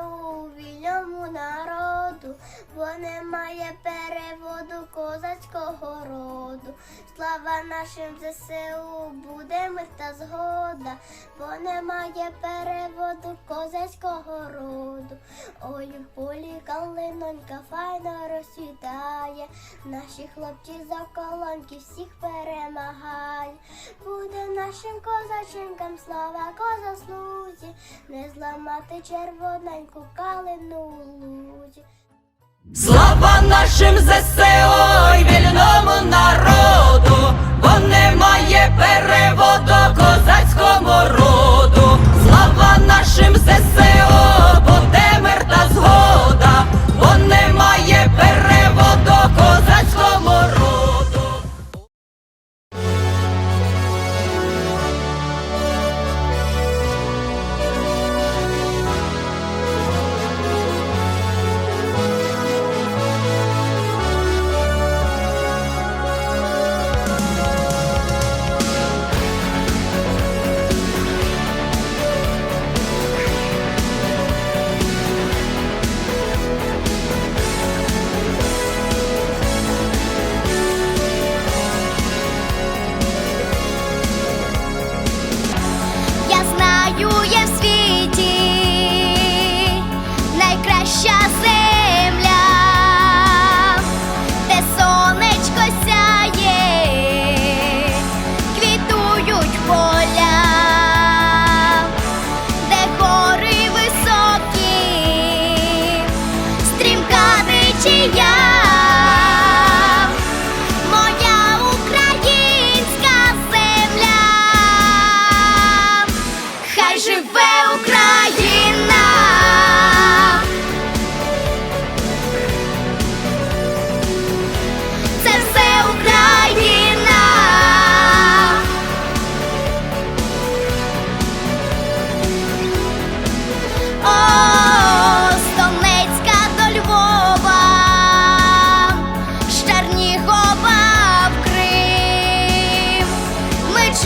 у вільному народу, бо немає переводу козацького роду. Слава нашим ЗСУ буде та згода, бо немає переводу козацького роду. Ой, в полі калинонька файно розцвітає, наші хлопці за колонки всіх перемагає. Буде нашим козаченкам слава козаслузі, не зламати червоненьку калину у лузі. Слава нашим ЗСО й вільному найкраща земля, де сонечко сяє, квітують поля, де гори високі, стрімка течія. Живе Україна.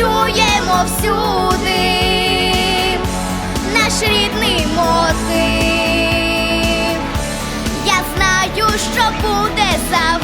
чуємо всюди наш рідний мотив. Я знаю, що буде завжди.